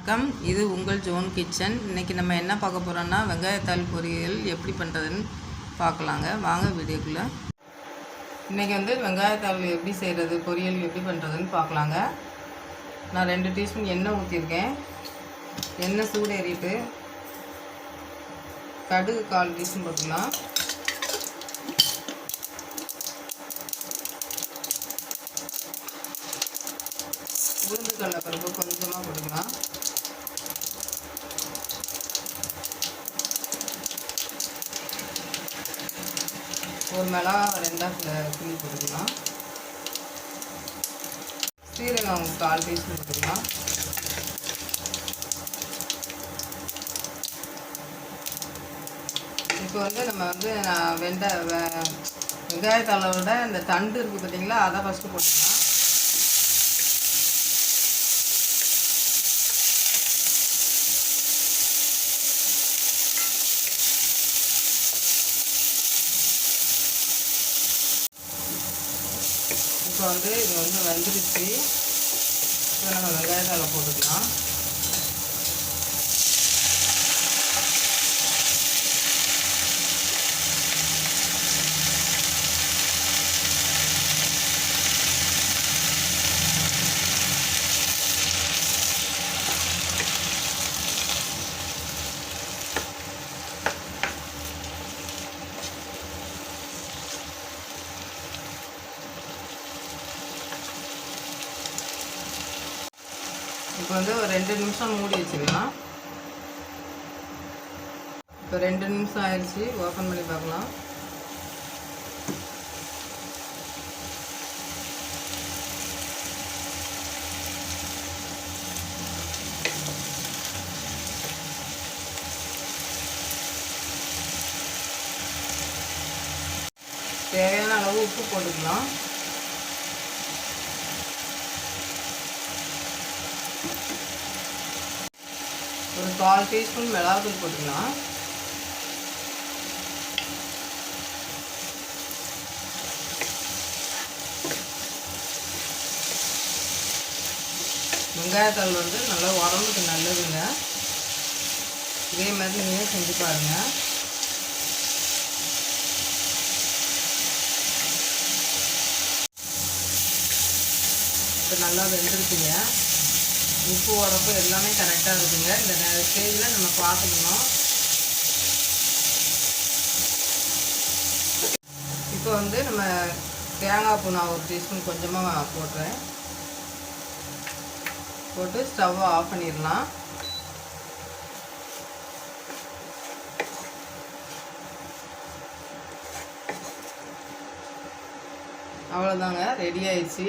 வணக்கம். இது உங்கள் ஜோன் கிச்சன். இன்றைக்கி நம்ம என்ன பார்க்க போகிறோன்னா வெங்காயத்தாள் பொரியல் எப்படி பண்ணுறதுன்னு பார்க்கலாங்க. வாங்க வீடியோக்குள்ளே. இன்றைக்கி வந்து வெங்காயத்தாள் எப்படி செய்கிறது பொரியல் எப்படி பண்ணுறதுன்னு பார்க்கலாங்க. நான் ரெண்டு டீஸ்பூன் எண்ணெய் ஊற்றிருக்கேன் எண்ணெய் சூடேறிட்டு கடுகு கால் டீஸ்பூன் போட்டுக்கலாம். உளுந்து கடலைப்பருப்பு கொஞ்சமாக போட்டுக்கலாம். ஒரு மிளகா ரெண்டாக கிளி போட்டுக்கலாம். சீரகம் கால் டீஸ்பூன் போட்டுக்கலாம். இப்போ வந்து நம்ம வந்து நான் வெண்டை வெ- வெங்காயத்தாளோட இந்த தண்டு இருக்குது பார்த்தீங்களா அதை ஃபஸ்ட்டு போட்டுக்கலாம். இப்போ வந்து இது வந்து வெந்துருச்சு. இப்போ நம்ம வெங்காயத்தால் போட்டுக்கலாம். இப்போ வந்து ஒரு ரெண்டு நிமிஷம் மூடி வச்சுக்கலாம். இப்போ ரெண்டு நிமிஷம் ஆயிடுச்சு. ஓப்பன் பண்ணி பார்க்கலாம். தேவையான அளவு உப்பு போட்டுக்கலாம். கால் டீஸ்பூன் மிளகாத்தூள் போட்டுக்கலாம். வெங்காயத்தாள் வந்து நல்லா உடம்புக்கு நல்லதுங்க. இதே மாதிரி நீங்கள் செஞ்சு பாருங்கள் இப்போ நல்லா வெந்திருக்குங்க. உப்பு உரப்பு எல்லாமே கரெக்டாக இருக்குங்க. இந்த ஸ்டேஜில் நம்ம பார்த்துக்கணும். இப்போ வந்து நம்ம தேங்காய் பூ நான் ஒரு டீஸ்பூன் கொஞ்சமாக போடுறேன் போட்டு ஸ்டவ்வை ஆஃப் பண்ணிடலாம். அவ்வளோதாங்க ரெடி ஆயிடுச்சு.